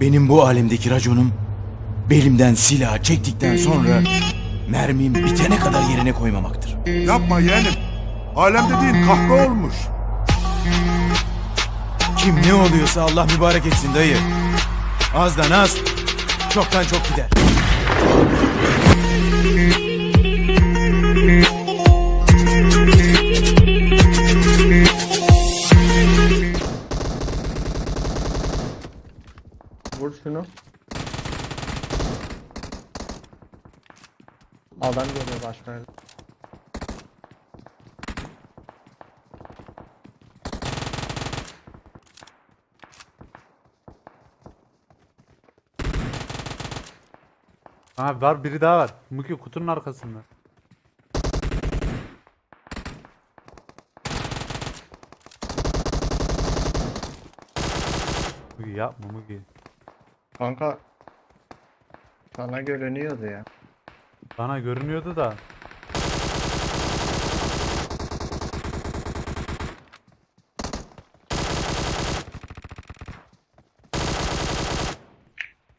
Benim bu alemdeki raconum belimden silah çektikten sonra mermim bitene kadar yerine koymamaktır. Yapma yeğenim. Alem dediğin kahve olmuş. Kim ne oluyorsa Allah mübarek etsin dayı. Azdan az, çoktan çok gider. Şunu. Adam geliyor başka yerde. Ha var biri daha var. Muki kutunun arkasında. Muki yapma Muki. Kanka sana görünüyordu ya. Bana görünüyordu da.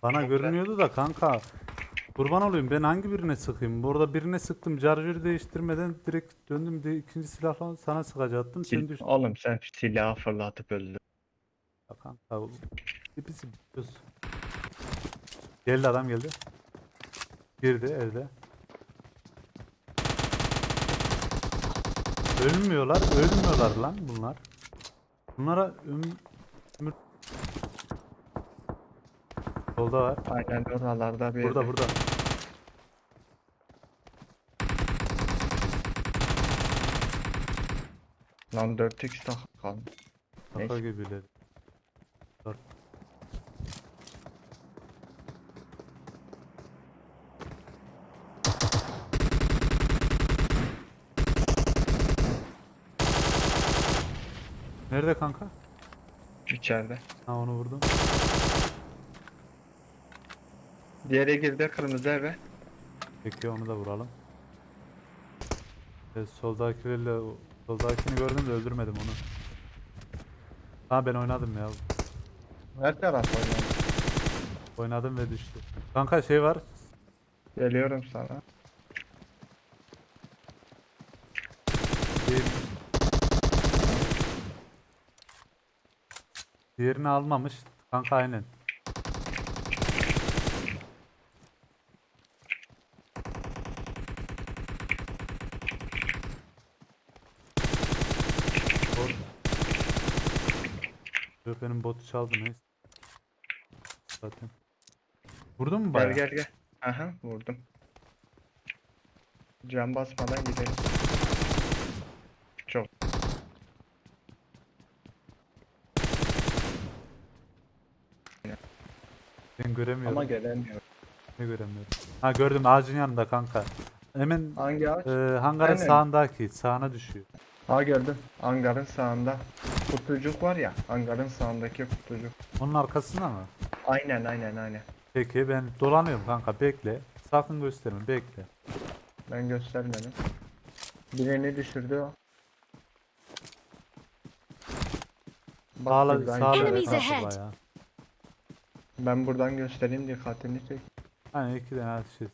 Bana görünüyordu da kanka. Kurban olayım ben hangi birine sıkayım? Burada birine sıktım. Charger'ı değiştirmeden direkt döndüm de ikinci silahla sana sıkacaktım. Sen Sil- düştün. Oğlum sen silahı fırlatıp öldün. Kanka hepsi biliyorsun. Geldi adam geldi. Girdi evde. Ölmüyorlar, ölmüyorlar lan bunlar. Bunlara öm- ömür... Solda var. Aynen oralarda bir Burada burada. Lan 4x daha kalmış. Kafa gibiler. Dur. Nerede kanka? İçeride. Ha onu vurdum. Diğeri girdi kırmızı eve. Peki onu da vuralım. Evet, soldakilerle soldakini gördüm de öldürmedim onu. Ha ben oynadım ya. Her taraf oynadı. Oynadım ve düştü. Kanka şey var. Geliyorum sana. Diğer... Diğerini almamış. Kanka aynen. Bot. Yok benim botu çaldı neyse. Zaten. Vurdun mu Gel bayağı? gel gel. Aha vurdum. Can basmadan gidelim. Çok. Ben göremiyorum. Ama gelemiyor. Ne göremiyorum. Ha gördüm ağacın yanında kanka. Hemen Hangi ağaç? e, hangarın Aynen. sağındaki sağına düşüyor. Ha gördüm. Hangarın sağında. Kutucuk var ya. Hangarın sağındaki kutucuk. Onun arkasında mı? Aynen aynen aynen. Peki ben dolanıyorum kanka bekle. Sakın gösterme bekle. Ben göstermedim. Birini düşürdü o. Bak Sağla. Enemies ahead. bayağı. Ben buradan göstereyim dikkatini çek. Hani iki tane şey.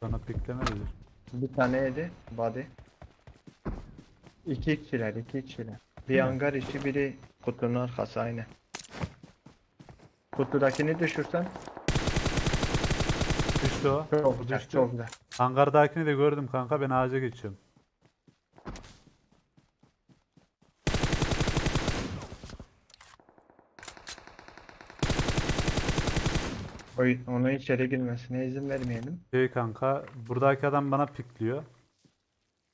Sonra piklemelidir. Bir tane yedi. Body. İki kişiler, iki kişiler. Bir hangar içi, biri kutunun arkası aynı. Kutudakini düşürsen Düştü o. çok güzel, düştü. çok güzel. Hangardakini de gördüm kanka ben ağaca geçiyorum. Oy, onun içeri girmesine izin vermeyelim. Şey kanka buradaki adam bana pikliyor.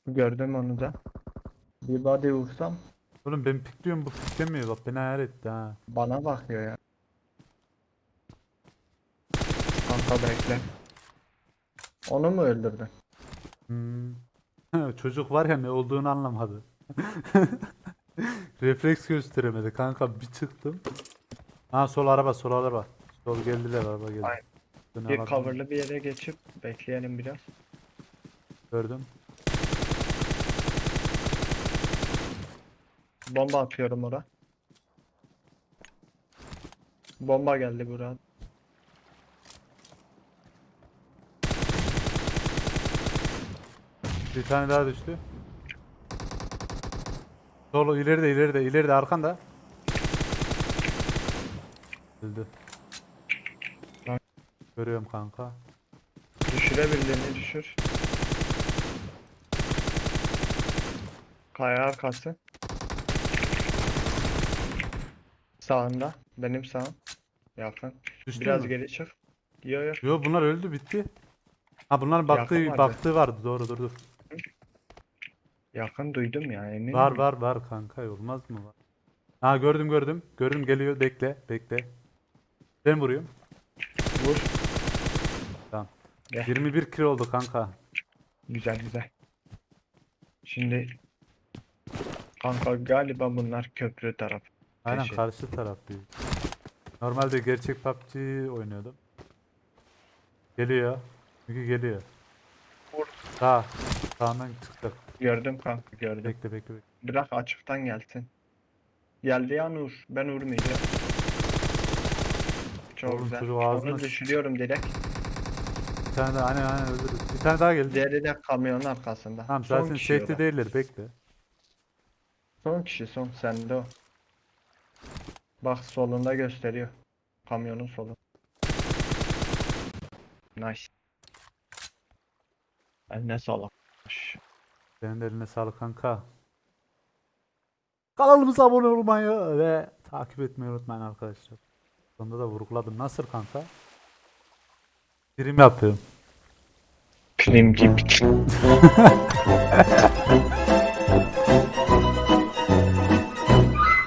Gördüm onu da. Bir body vursam Oğlum ben pikliyorum bu piklemiyor bak beni ayar etti ha. bana bakıyor ya. Kanka bekle. Onu mu öldürdün? Hmm. Çocuk var ya ne olduğunu anlamadı. Refleks gösteremedi kanka bir çıktım. Ha sol araba sol araba. Sol geldiler araba geldi. Aynen. Bir bakalım. coverlı bir yere geçip bekleyelim biraz. Gördüm. Bomba atıyorum oraya. Bomba geldi buraya. Bir tane daha düştü. Solo ileride ileride ileride arkanda. Öldü. Görüyorum kanka. Düşürebildiğini düşür. Kaya arkası. Sağında. Benim sağım. Yakın. Düştü Biraz mü? geri çık. Yo yo. Yo bunlar öldü bitti. Ha bunların baktığı Yakın vardı. baktığı vardı doğru dur dur. Yakın duydum ya emin Var miyim? var var kanka olmaz mı var? Ha gördüm gördüm. Gördüm geliyor bekle bekle. Ben vuruyorum. Vur. Tamam. Gel. 21 kilo oldu kanka. Güzel güzel. Şimdi kanka galiba bunlar köprü tarafı. Aynen Teşekkür. karşı taraf büyük. Normalde gerçek PUBG oynuyordum. Geliyor. Çünkü geliyor. Vur. Sağ. Sağından çıktık. Gördüm kanka gördüm. Bekle bekle bekle. Bırak açıktan gelsin. Geldi ya Nur. Ben vurmayacağım. Çok Oğlum güzel. çocuğu Onu ağzına- düşürüyorum direkt. Bir tane daha aynen aynen öldürürüz. Bir tane daha geldi. Diğeri de kamyonun arkasında. Tamam Son zaten kişi o safety da. değiller bekle. Son kişi son sende o. Bak solunda gösteriyor. Kamyonun solu. Nice. Eline sağlık. Senin de eline sağlık kanka. Kanalımıza abone olmayı ve takip etmeyi unutmayın arkadaşlar. Sonunda da vurguladım. Nasıl kanka? Prim yapıyorum. Prim gibi.